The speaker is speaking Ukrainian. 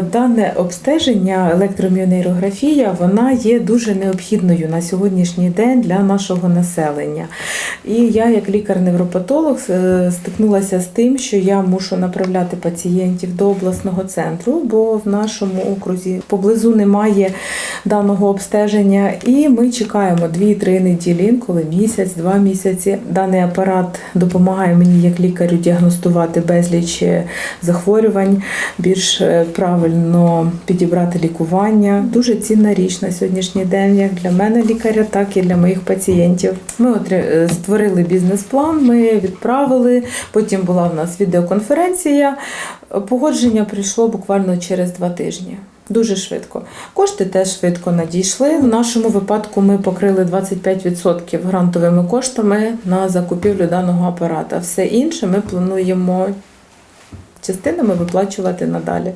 Дане обстеження, електроміонейрографія, вона є дуже необхідною на сьогоднішній день для нашого населення. І я, як лікар-невропатолог, е, стикнулася з тим, що я мушу направляти пацієнтів до обласного центру, бо в нашому окрузі поблизу немає даного обстеження. І ми чекаємо 2-3 неділі, інколи місяць, два місяці. Даний апарат допомагає мені як лікарю діагностувати безліч е, захворювань, більш е, правильно підібрати лікування. Дуже цінна річ на сьогоднішній день, як для мене лікаря, так і для моїх пацієнтів. Ми е, створили бізнес-план, ми відправили. Потім була в нас відеоконференція. Погодження прийшло буквально через два тижні. Дуже швидко. Кошти теж швидко надійшли. В нашому випадку ми покрили 25% грантовими коштами на закупівлю даного апарата. Все інше ми плануємо частинами виплачувати надалі.